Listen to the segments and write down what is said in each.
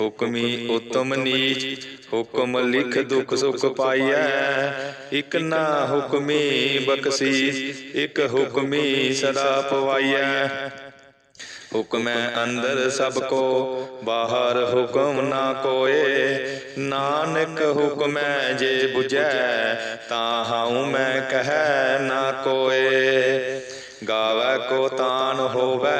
ਹੁਕਮੀ ਉਤਮ ਨੀਚ ਹੁਕਮ ਲਿਖ ਦੁਖ ਸੁਖ ਪਾਈਐ। ਇਕ ਨਾ ਹੁਕਮੀ ਬਖਸ਼ੀਸ ਇਕ ਹੁਕਮੀ ਸਦਾ ਪਵਾਈਐ। ਹੁਕਮੈ ਅੰਦਰ ਸਭ ਕੋ ਬਾਹਰ ਹੁਕਮ ਨਾ ਕੋਏ। ਨਾਨਕ ਹੁਕਮੈ ਜੇ 부ਜੈ ਤਾਂ ਹਉ ਮੈਂ ਕਹੈ ਨਾ ਕੋਏ। ਗਾਵੈ ਕੋ ਤਾਨ ਹੋਵੈ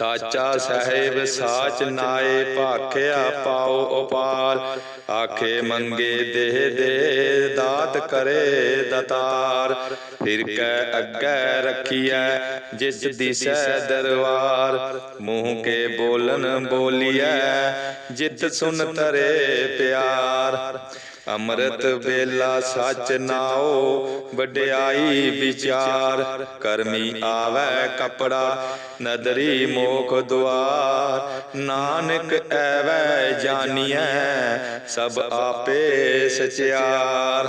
ਸਾਚਾ ਸਾਹਿਬ ਸਾਚ ਨਾਏ ਭਾਖਿਆ ਪਾਉ ਉਪਾਰ ਆਖੇ ਮੰਗੇ ਦੇਹ ਦੇ ਦਾਤ ਕਰੇ ਦਤਾਰ ਫਿਰ ਕੈ ਅੱਗੇ ਰੱਖੀਐ ਜਿਸ ਦਿਸੈ ਦਰਬਾਰ ਮੂੰਹ ਕੇ ਬੋਲਨ ਬੋਲੀਐ ਜਿਤ ਸੁਨ ਤਰੇ ਪਿਆਰ ਅੰਮ੍ਰਿਤ ਵੇਲਾ ਸੱਚ ਨਾਓ ਵਡਿਆਈ ਵਿਚਾਰ, ਕਰਮੀ ਆਵੈ ਕਪੜਾ, ਨਦਰੀ ਮੋਖ ਦੁਆਰ, ਨਾਨਕ ਐਵੈ ਜਾਣੀਐ ਸਭ ਆਪੇ ਸਚਿਆਰ।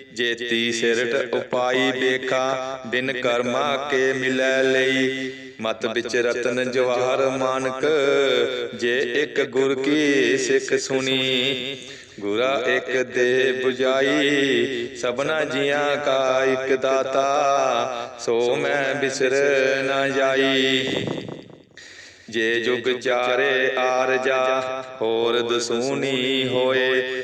ਜੇਤੀ ਸਿਰਟ ਉਪਾਈ ਬੇਖਾ ਬਿਨ ਕਰਮਾ ਕੇ ਮਿਲੈ ਲਈ। ਮਤ ਵਿੱਚ ਰਤਨ ਜਵਾਹਰ ਮਾਨਕ, ਜੇ ਇੱਕ ਗੁਰ ਕੀ ਸਿੱਖ ਸੁਣੀ। ਗੁਰਾ ਇੱਕ ਦੇ 부ਜਾਈ ਸਭਨਾ ਜੀਆਂ ਕਾ ਇੱਕ ਦਾਤਾ। ਸੋ ਮੈਂ ਬਿਸਰ ਨਾ ਜਾਈ। ਜੇ ਜੁਗ ਚਾਰੇ ਆਰਜਾ, ਹੋਰ ਦਸੂਨੀ ਹੋਏ।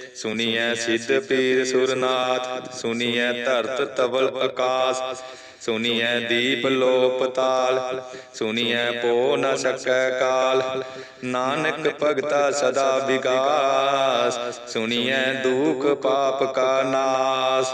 ਸੁਨੀਐ ਸਿੱਧ ਪੀਰ ਸੁਰਨਾਥ ਸੁਨੀਐ ਧਰਤ ਤਵਲ ਆਕਾਸ ਸੁਨੀਐ ਦੀਪ ਲੋਪ ਤਾਲ ਸੁਨੀਐ ਪੋ ਨ ਸਕੈ ਕਾਲ ਨਾਨਕ ਭਗਤਾ ਸਦਾ ਵਿਗਾਸ ਸੁਨੀਐ ਦੁਖ ਪਾਪ ਕਾ ਨਾਸ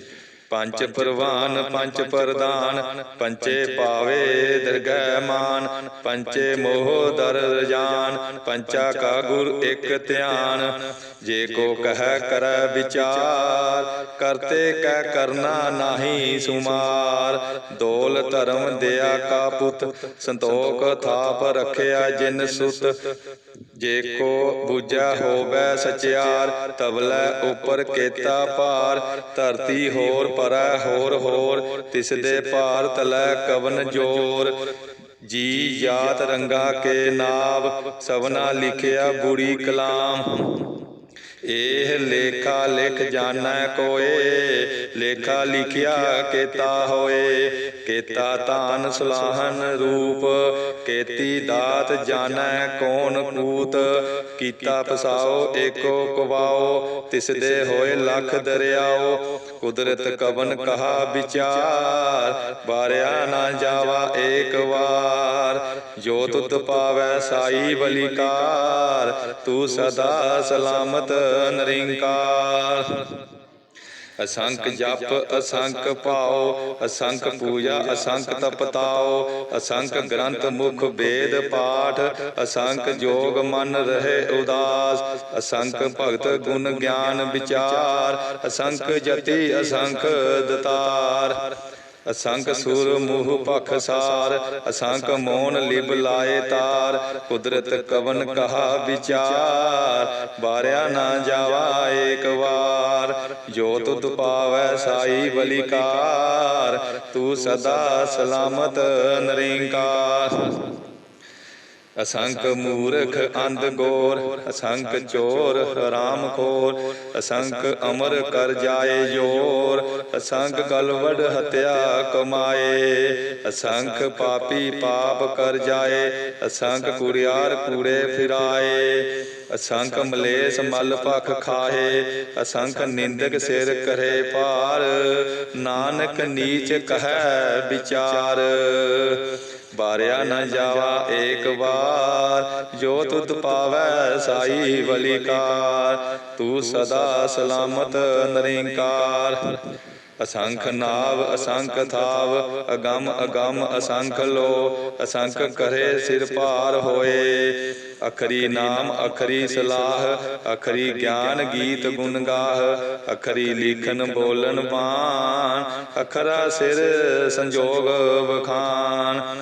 ਪੰਜ ਪ੍ਰਵਾਨ ਪੰਜ ਪ੍ਰਦਾਨ ਪੰਚੇ ਪਾਵੇ ਦਰਗਹਿ ਮਾਨ ਪੰਚੇ ਮੋਹ ਦਰ ਰਜਾਨ ਪੰਚਾ ਕਾ ਗੁਰ ਇੱਕ ਧਿਆਨ। ਜੇ ਕੋ ਕਹੈ ਕਰੈ ਵਿਚਾਰ ਕਰਤੇ ਕੈ ਕਰਨਾ ਨਾਹੀ ਸੁਮਾਰ। ਦੋਲ ਧਰਮ ਦਿਆ ਕਾ ਪੁੱਤ ਸੰਤੋਖ ਥਾਪ ਰਖਿਆ ਜਿਨ ਸੁਤ। ਜੇ ਕੋ ਬੁਝਾ ਹੋਵੇ ਸਚਿਆਰ ਤਬਲੇ ਉਪਰ ਕੇਤਾ ਭਾਰ, ਧਰਤੀ ਹੋਰ ਪਰੈ ਹੋਰ ਹੋਰ ਤਿਸ ਦੇ ਭਾਰ ਤਲੈ ਕਵਨ ਜੋਰ। ਜੀ ਯਾਤ ਰੰਗਾ ਕੇ ਨਾਵ ਸਭਨਾ ਲਿਖਿਆ ਬੁੜੀ ਕਲਾਮ। ਇਹ ਲੇਖਾ ਲਿਖ ਜਾਣਾ ਕੋਏ, ਲੇਖਾ ਲਿਖਿਆ ਕੇਤਾ ਹੋਏ। ਕੇਤਾ ਤਾਨ ਸਲਾਹਨ ਰੂਪ, ਕੇਤੀ ਦਾਤ ਜਾਣੈ ਕੌਣ ਕੂਤ ਕੀਤਾ ਪਸਾਓ, ਏਕੋ ਕਵਾਓ ਤਿਸ ਦੇ ਹੋਏ ਲੱਖ ਦਰਿਆਓ। ਕੁਦਰਤ ਕਵਨ ਕਹਾ ਵਿਚਾਰ ਬਾਰਿਆ ਨਾ ਜਾਵਾ ਏਕ ਵਾਰ। ਜੋ ਤੁਤ ਪਾਵੈ ਸਾਈ ਬਲਿਕਾਰ, ਤੂੰ ਸਦਾ ਸਲਾਮਤ ਨਰਿੰਕਾਰ। ਅਸੰਖ ਜਪ ਅਸੰਖ ਭਾਉ ਅਸੰਖ ਪੂਜਾ ਅਸੰਖ ਤਪਤਾਓ ਅਸੰਖ ਗ੍ਰੰਥ ਮੁਖ ਵੇਦ ਪਾਠ ਅਸੰਖ ਜੋਗ ਮਨ ਰਹੇ ਉਦਾਸ ਅਸੰਖ ਭਗਤ ਗੁਣ ਗਿਆਨ ਵਿਚਾਰ ਅਸੰਖ ਜਤੀ ਅਸੰਖ ਦਤਾਰ ਅਸੰਖ ਸੁਰ ਮੂਹ ਪਖ ਸਾਰ ਅਸੰਖ ਮੋਨ ਲਿਬ ਲਾਏ ਤਾਰ ਕੁਦਰਤ ਕਵਨ ਕਹਾ ਵਿਚਾਰ ਬਾਰਿਆ ਨਾ ਜਾਵਾ ਏਕ ਵਾਰ ਜੋ ਤੁਧ ਪਾਵੈ ਸਾਈ ਬਲਿਕਾਰ, ਤੂੰ ਸਦਾ ਸਲਾਮਤ ਨਰਿੰਕਾਰ। ਅਸੰਖ ਮੂਰਖ ਅੰਧ ਗੋਰ, ਅਸੰਖ ਚੋਰ ਹਰਾਮ ਖੋਰ, ਅਸੰਖ ਅਮਰ ਕਰ ਜਾਏ ਜੋਰ, ਅਸੰਖ ਗਲਵੜ ਹਤਿਆ ਕਮਾਏ, ਅਸੰਖ ਪਾਪੀ ਪਾਪ ਕਰ ਜਾਏ, ਅਸੰਖ ਕੁੜਿਆਰ ਕੂੜੇ ਫਿਰਾਏ। ਅਸੰਖ ਮਲੇਸ ਮਲ ਪਖ ਖਾਏ ਅਸੰਖ ਨਿੰਦਕ ਸਿਰ ਕਰੇ ਪਾਰ ਨਾਨਕ ਨੀਚ ਕਹੈ ਵਿਚਾਰ। ਬਾਰਿਆ ਨ ਜਾਵਾ ਏਕ ਵਾਰ। ਜੋ ਤੁਧ ਪਾਵੈ ਸਾਈ ਬਲਿਕਾਰ ਤੂੰ ਸਦਾ ਸਲਾਮਤ ਨਰਿੰਕਾਰ। ਅਸੰਖ ਨਾਵ, ਅਸੰਖ ਥਾਵ, ਅਗੰਮ ਅਗੰਮ, ਅਸੰਖ ਲੋ, ਅਸੰਖ ਕਰੇ ਸਿਰ ਭਾਰ ਹੋਏ। ਅਖਰੀ ਨਾਮ, ਅਖਰੀ ਸਲਾਹ, ਅਖਰੀ ਗਿਆਨ ਗੀਤ ਗੁਣ ਗਾਹ, ਅਖਰੀ ਲਿਖਨ ਬੋਲਨ ਬਾਣ, ਅਖਰਾ ਸਿਰ ਸੰਜੋਗ ਵਖਾਨ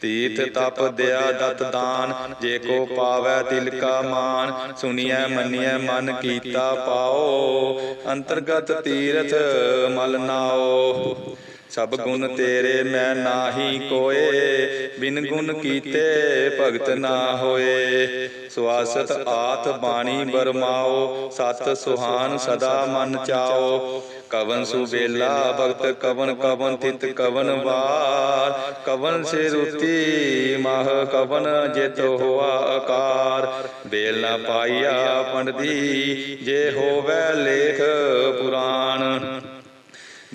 ਤੀਰਥ ਤਪ ਦਿਆ ਦਤ ਦਾਨ, ਜੇ ਕੋ ਪਾਵੈ ਦਿਲ ਕਾ ਮਾਨ ਸੁਣੀਐ ਮੰਨੀਐ ਮਨ ਕੀਤਾ ਪਾਓ, ਅੰਤਰਗਤ ਤੀਰਥ ਮਲ ਨਾਓ। ਸਭ ਗੁਣ ਤੇਰੇ ਮੈਂ ਨਾਹੀ ਕੋਏ, ਬਿਨ ਗੁਣ ਕੀਤੇ ਭਗਤ ਨਾ ਹੋਏ। ਸੁਆਸਤ ਆਤ ਬਾਣੀ ਬਰਮਾਓ, ਸਤ ਸੁਹਾਨ ਸਦਾ ਮਨ ਚਾਓ। ਕਵਨ ਸੁਬੇਲਾ, ਭਗਤ ਕਵਨ ਕਵਨ ਤਿਤ ਕਵਨ ਵਾਰ। ਕਵਨ ਸੇ ਰੁਤੀ, ਮਹ ਕਵਨ ਜਿਤ ਹੋਆ ਆਕਾਰ ਬੇਲ ਨਾ ਪਾਈਆ ਪੰਡਦੀ ਜੇ ਹੋਵੇ ਲੇਖ ਪੁਰਾਣ।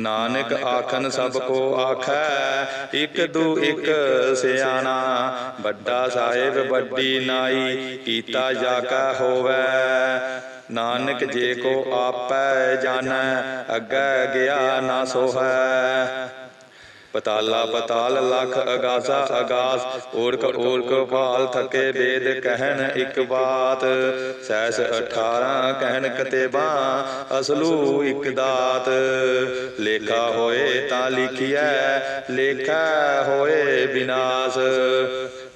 ਨਾਨਕ ਆਖਨ ਸਭ ਕੋ ਆਖੈ ਇਕ ਦੂ ਇਕ ਸਿਆਣਾ। ਵੱਡਾ ਸਾਹਿਬ ਵੱਡੀ ਨਾਈ ਕੀਤਾ ਜਾ ਕਾ ਹੋਵੇ। ਨਾਨਕ ਜੇ ਕੋ ਆਪੈ ਜਾਣੈ ਅੱਗੇ ਗਿਆ ਨਾ ਸੋਹੈ। ਪਤਾਲਾ ਪਤਾਲ ਲਖ ਅਗਾਸਾ ਅਗਾਸ ਓੜਕ ਓੜਕ ਭਾਲ ਥਕੇ ਵੇਦ ਕਹਿਣ ਇੱਕ ਬਾਤ। ਸੈਸ 18 ਕਹਿਣ ਕਤੇਬਾ, ਅਸਲੂ ਇੱਕ ਦਾਤ। ਲੇਖਾ ਹੋਏ ਤਾਂ ਲਿਖਿਐ, ਲੇਖਾ ਹੋਏ ਵਿਨਾਸ਼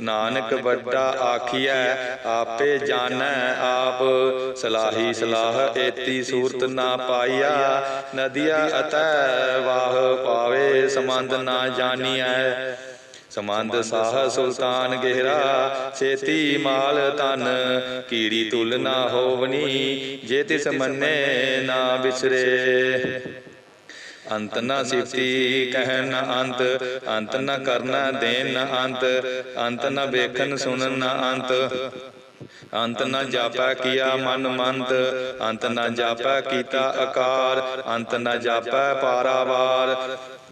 ਨਾਨਕ ਵੱਡਾ ਆਖੀਐ ਆਪੇ ਜਾਣੈ ਆਪ। ਸਲਾਹੀ ਸਲਾਹ ਏਤੀ ਸੂਰਤ ਨਾ ਪਾਈਆ ਨਦੀਆ ਅਤੈ ਵਾਹ ਪਾਵੇ ਸਮੰਦ ਨਾ ਜਾਣੀਐ। ਸਮੰਦ ਸਾਹ ਸੁਲਤਾਨ ਗਹਿਰਾ ਛੇਤੀ ਮਾਲ ਤਨ ਕੀੜੀ ਤੁਲ ਨਾ ਹੋਵਨੀ ਜੇ ਤਿਸ ਮੰਨੇ ਨਾ ਵਿਸਰੇ। ਅੰਤ ਨਾ ਸਿਫਤੀ ਕਹਿਣ ਨਾ ਅੰਤ ਅੰਤ ਨਾ ਕਰਨਾ ਦੇਨ ਨਾ ਅੰਤ ਅੰਤ ਨਾ ਵੇਖਣ ਸੁਣਨ ਨਾ ਅੰਤ। ਅੰਤ ਨਾ ਜਾਪੈ ਕੀਆ ਮਨ ਮੰਤ, ਅੰਤ ਨਾ ਜਾਪੈ ਕੀਤਾ ਆਕਾਰ, ਅੰਤ ਨਾ ਜਾਪੈ ਪਾਰਾਵਾਰ।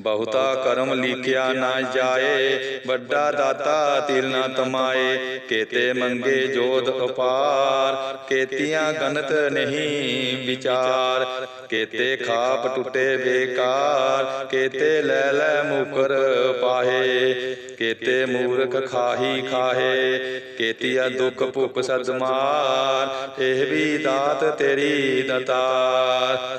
ਬਹੁਤਾ ਕਰਮ ਲਿਖਿਆ ਨਾ ਜਾਏ ਵੱਡਾ ਦਾਤਾ ਤਿਲ ਨਾ ਤਮਾਏ ਕੇਤੇ ਮੰਗੇ ਜੋਧ ਅਪਾਰ ਕੇਤੀਆਂ ਗਨਤ ਨਹੀਂ ਵਿਚਾਰ ਕੇਤੇ ਖਾਪ ਟੁੱਟੇ ਬੇਕਾਰ ਕੇਤੇ ਲੈ ਲੈ ਮੁਕਰ ਪਾਹੇ ਕੇਤੇ ਮੂਰਖ ਖਾਹੀ ਖਾਹੇ ਕੇਤੀਆ ਦੁਖ ਭੁਖ ਸਦਮਾਰ ਇਹ ਵੀ ਦਾਤ ਤੇਰੀ ਦਤਾਰ।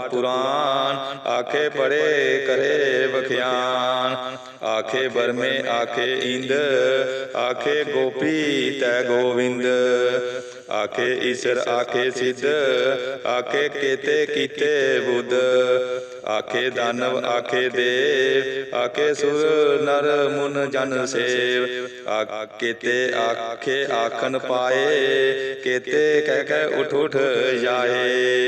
ਪੁਰਾਨ ਆਖੇ ਪੜੇ ਕਰੇ ਬਖਿਆਨ ਆਖੇ ਬਰਮੇ ਆਖੇ ਇੰਦ ਆਖੇ ਗੋਪੀ ਤੈ ਗੋਵਿੰਦ ਆਖੇ ਈਸ਼ਰ ਆਖੇ ਸਿੱਧ ਆਖੇ ਕੇਤੇ ਕੀਤੇ ਬੁੱਧ ਆਖੇ ਦਾਨਵ ਆਖੇ ਦੇਵ ਆਖੇ ਸੁਰ ਨਰ ਮੁਨ ਜਨ ਸੇਵ ਆਖੇ ਤੇ ਆਖੇ ਆਖਨ ਪਾਏ ਕੇਤੇ ਕਹਿ ਕਹਿ ਉਠ ਉਠ ਜਾਏ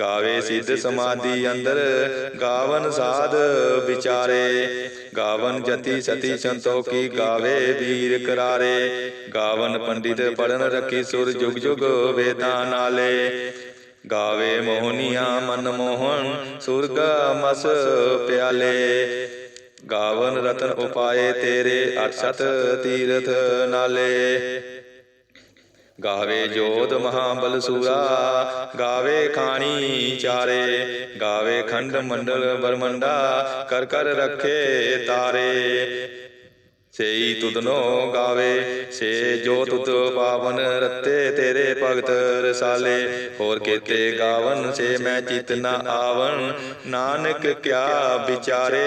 ਗਾਵੇ ਸਿੱਧ ਸਮਾਧੀ ਅੰਦਰ ਗਾਵਨ ਸਾਧ ਵਿਚਾਰੇ। ਗਾਵਨ ਜਤੀ ਸਤੀ ਸੰਤੋਖੀ ਗਾਵੇ ਵੀਰ ਕਰਾਰੇ। ਗਾਵਨ ਪੰਡਿਤ ਪੜਨ ਰੱਖੀ ਸੁਰ ਜੁਗ ਜੁਗ ਵੇਦਾਂ ਨਾਲੇ। ਗਾਵੇ ਮੋਹਨੀਆਂ ਮਨ ਮੋਹਨ ਸੁਰਗ ਮਸ ਪਿਆਲੇ। ਗਾਵਨ ਰਤਨ ਉਪਾਏ ਤੇਰੇ ਅਰਸ਼ਤ ਤੀਰਥ ਨਾਲੇ। ਗਾਵੇ ਜੋਧ ਮਹਾਬਲ ਸੂਰਾ ਗਾਵੇ ਖਾਣੀ ਚਾਰੇ ਗਾਵੇ ਖੰਡ ਮੰਡਲ ਬਰਮੰਡਾ ਕਰ ਕਰ ਰੱਖੇ ਤਾਰੇ। ਸੇਈ ਤੁਧਨੋ ਗਾਵੇ ਸੇ ਜੋ ਤੁਧ ਪਾਵਨ ਰਤੇ ਤੇਰੇ ਭਗਤ ਰਸਾਲੇ। ਹੋਰ ਕੇਤੇ ਗਾਵਨ ਸੇ ਮੈਂ ਚਿਤ ਨਾ ਆਵਨ ਨਾਨਕ ਕਿਆ ਵਿਚਾਰੇ।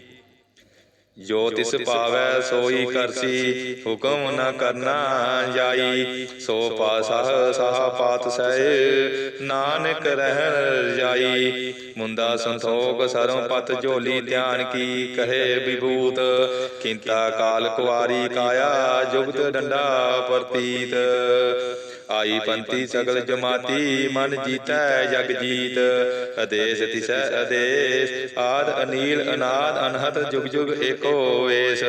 ਜੋ ਤਿਸ ਪਾਵੈ ਸੋਈ ਕਰਸੀ ਹੁਕਮ ਨ ਕਰਨਾ ਜਾਈ। ਸੋ ਪਾਸਾ ਸਾਹ ਪਾਤ ਸਹਿ ਨਾਨਕ ਰਹਿਣ ਜਾਈ। ਮੁੰਦਾ ਸੰਤੋਖ ਸਰੋਂ ਪਤ ਝੋਲੀ ਧਿਆਨ ਕੀ ਕਹੇ ਵਿਭੂਤ? ਕਿੰਤਾ ਕਾਲ ਕੁਵਾਰੀ ਕਾਇਆ ਜੁਗਤ ਡੰਡਾ ਪ੍ਰਤੀਤ। ਆਈ ਪੰਤੀ ਸਗਲ ਜਮਾਤੀ ਮਨ ਜੀਤੈ ਜਗ ਜੀਤ। ਅਦੇਸ ਤਿਸੈ ਅਦੇਸ ਆਦ ਅਨੀਲ ਅਨਾਦ ਅਨਹਤ ਜੁਗ ਜੁਗ ਏਕੋ ਵੇਸ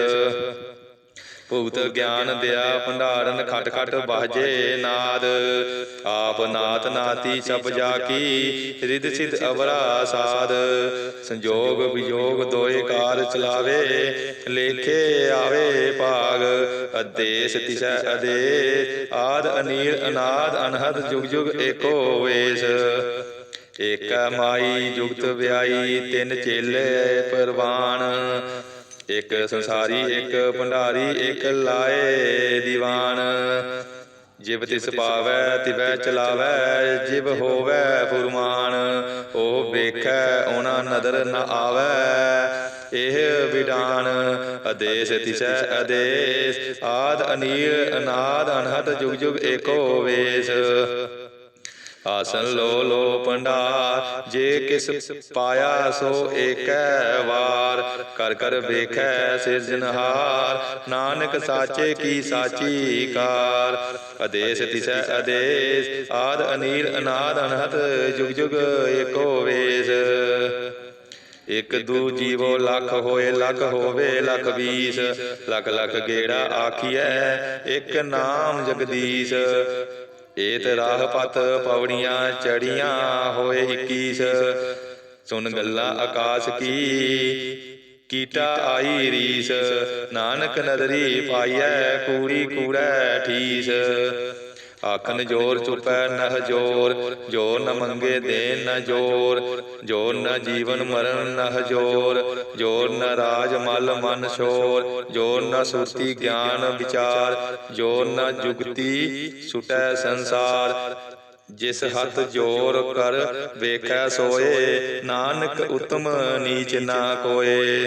ਭੂਤ ਗਿਆਨ ਦਿਆ ਭੰਡਾਰਨ ਖਟ ਖਟ ਬਾਜੇ ਨਾਦ। ਆਪ ਨਾਤ ਨਾਤੀ ਸਭ ਜਾ ਕੀ ਰਿਦ ਸਿਧ ਅਵਰਾ ਸਾਧ। ਸੰਜੋਗ ਵਿਜੋਗ ਦੋਏ ਕਾਰ ਚਲਾਵੇ ਲੇਖੇ ਆਵੇ ਭਾਗ। ਅਦੇਸ ਤਿਸੈ ਅਦੇ ਆਦ ਅਨੀਲ ਅਨਾਦ ਅਨਹਦ ਜੁਗ ਜੁਗ ਏਕੋ ਵੇਸ। ਏਕਾ ਮਾਈ ਜੁਗਤ ਵਿਆਈ ਤਿੰਨ ਚੇਲੇ ਪਰਵਾਨ। ਇੱਕ ਸੰਸਾਰੀ, ਇੱਕ ਭੰਡਾਰੀ, ਇੱਕ ਲਾਏ ਦੀਵਾਨ। ਜਿਵ ਤਿਸ ਪਾਵੈ, ਤਿਵੈ ਚਲਾਵੈ, ਜਿਵ ਹੋਵੈ ਫੁਰਮਾਨ। ਉਹ ਵੇਖੈ, ਉਹਨਾਂ ਨਦਰ ਨ ਆਵੈ, ਇਹ ਵਿਡਾਨ। ਅਦੇਸ ਤਿਸੈ ਅਦੇਸ ਆਦ ਅਨੀਲ, ਅਨਾਦ ਅਨਹਤ ਜੁਗ ਜੁਗ ਏਕੋ ਵੇਸ। ਆਸਨ ਲੋ ਲੋ ਭੰਡਾਰ, ਜੇ ਕਿਸ ਪਾਇਆ ਸੋ ਏਕੈ ਵਾਰ, ਕਰ ਕਰ ਵੇਖੈ ਸਿਰਜਨਹਾਰ ਨਾਨਕ ਸਾਚੇ ਕੀ ਸਾਚੀ ਕਾਰ। ਅਦੇਸ ਤਿਸੈ ਅਦੇਸ ਆਦ ਅਨੀਲ ਅਨਾਦ ਅਨਹਤ, ਜੁਗ ਜੁਗ ਏਕੋ ਵੇਸ। ਇਕ ਦੂ ਜੀਵੋ ਲੱਖ ਹੋਏ, ਲੱਖ ਹੋਵੇ, ਲੱਖ ਵੀਸ। ਲੱਖ ਲੱਖ ਗੇੜਾ ਆਖੀਐ, ਇਕ ਨਾਮ ਜਗਦੀਸ਼। ਏਤ ਰਾਹ ਪਤ ਪਵੜੀਆਂ ਚੜੀਆਂ ਹੋਏ 21 ਸੁਨ ਗੱਲਾਂ ਆਕਾਸ਼ ਕੀ। ਕੀਟਾ ਆਈ ਰੀਸ। ਨਾਨਕ ਨਦਰੀ ਪਾਈਐ ਕੂੜੀ ਕੂੜੈ ਠੀਸ। ਆਖਨ ਜੋਰ ਚੁਪੈ ਨਹ ਜੋਰ ਜੋ ਨ ਮੰਗੇ ਦੇਨ ਨ ਜੋਰ ਜੋ ਨ ਜੀਵਨ ਮਰਨ ਨਹ ਜੋਰ ਜੋ ਨ ਰਾਜ ਮਲ ਮਨ ਸ਼ੋਰ ਜੋ ਨ ਸੁਰਤੀ ਗਿਆਨ ਵਿਚਾਰ ਜੋ ਨ ਜੁਗਤੀ ਸੁਟੈ ਸੰਸਾਰ ਜਿਸ ਹੱਥ ਜੋਰ ਕਰ ਵੇਖੈ ਸੋਏ ਨਾਨਕ ਉਤਮ ਨੀਚ ਨਾ ਕੋਏ।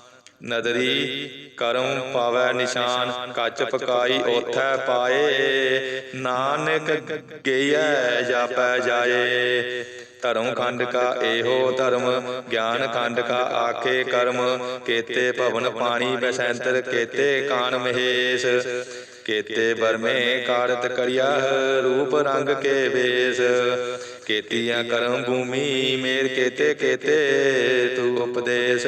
ਨਦਰੀ ਕਰਮ ਪਾਵੈ ਨਿਸ਼ਾਨ, ਕੱਚ ਪਕਾਈ ਓਥੈ ਪਾਏ। ਨਾਨਕ ਗਈਐ, ਜਾਪੈ ਜਾਏ। ਧਰਮ ਖੰਡ ਕਾ ਇਹੋ ਧਰਮ, ਗਿਆਨ ਖੰਡ ਕਾ ਆਖੇ ਕਰਮ। ਕੇਤੇ ਭਵਨ ਪਾਣੀ ਬਸੰਤਰ, ਕੇਤੇ ਕਾਨ ਮਹੇਸ਼। ਕੇਤੇ ਬਰਮੇ ਕਾਰਤ ਕਰਿਆ, ਰੂਪ ਰੰਗ ਕੇ ਵੇਸ। ਕੇਤੀਆਂ ਕਰਮ ਭੂਮੀ, ਮੇਰ ਕੇਤੇ ਕੇਤੇ, ਤੂੰ ਉਪਦੇਸ਼।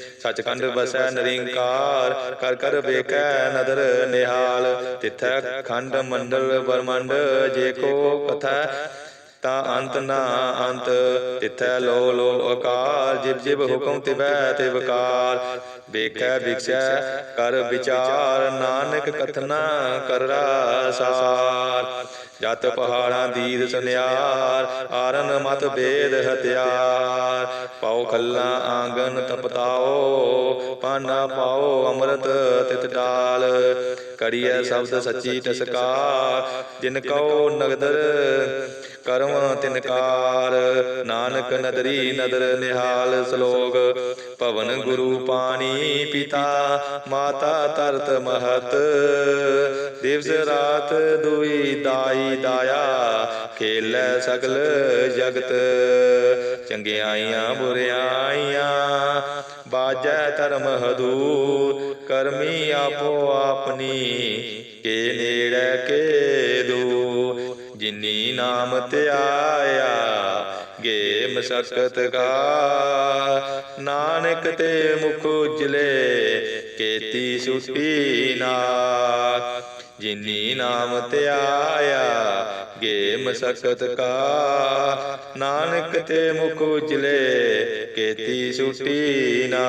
ਸਚਖੰਡ ਵਸੈ ਨਰਿੰਕਾਰ, ਕਰ ਕਰ ਵੇਖੈ ਨਦਰ ਨਿਹਾਲ, ਤਿਥੈ ਖੰਡ ਮੰਡਲ ਬਰਮੰਡ, ਜੇ ਕੋ ਕਥਾ ਤਾਂ ਅੰਤ ਨਾ ਅੰਤ, ਤਿਥੈ ਲੋ ਲੋ ਅਕਾਰ ਜਿਬ ਜਿਬ ਹੁਕਮ ਤਿਵੈ ਤਿਵਕਾਰ ਵੇਖੈ ਵਿਖਸੈ ਕਰ ਵਿਚਾਰ, ਨਾਨਕ ਕਥਨਾ ਕਰ ਸਾਰ। ਜਤ ਪਹਾੜਾਂ ਦੀਦ ਸੁਨਿਆਰ ਆਰਨ ਮਤ ਬੇਦ ਹਤਿਆਰ ਪਾਉ ਖੱਲਾ ਆਂਗਨ ਤਪਤਾਓ, ਪਾਨਾ ਪਾਓ ਅੰਮ੍ਰਿਤ ਤਿਤ ਡਾਲ। ਕਰੀਐ ਸ਼ਬਦ ਸੱਚੀ ਟਸਕਾਰ, ਜਿਨ ਕਉ ਨਗਦਰ ਕਰਮ ਤਿਨਕਾਰ ਨਾਨਕ ਨਦਰੀ ਨਦਰ ਨਿਹਾਲ ਸ਼ਲੋਕ। ਭਵਨ ਗੁਰੂ ਪਾਣੀ ਪਿਤਾ, ਮਾਤਾ ਤਰਤ ਮਹਤ। ਦਿਵਸ ਰਾਤ ਦੁਈ ਦਾਈ ਦਾਇਆ, ਖੇਲੇ ਸਗਲ ਜਗਤ। ਚੰਗਿਆਈਆਂ ਬੁਰਿਆਈਆਂ ਬਾਜੈ ਧਰਮ ਹਦੂਰ। ਕਰਮੀ ਆਪੋ ਆਪਣੀ, ਕੇ ਨੇੜੇ ਕੇ ਜਿਨੀ ਨਾਮ ਧਿਆਇਆ ਗੇ ਮਸਕਤ ਕਾ ਨਾਨਕ ਤੇ ਮੁਖ ਉਜਲੇ, ਕੇਤੀ ਸੁਟੀ ਨਾ ਜਿਨੀ ਨਾਮ ਧਿਆਇਆ ਗੇ ਮਸਕਤ ਕਾ ਨਾਨਕ ਤੇ ਮੁਖ ਉਜਲੇ, ਕੇਤੀ ਸੁਟੀ ਨਾ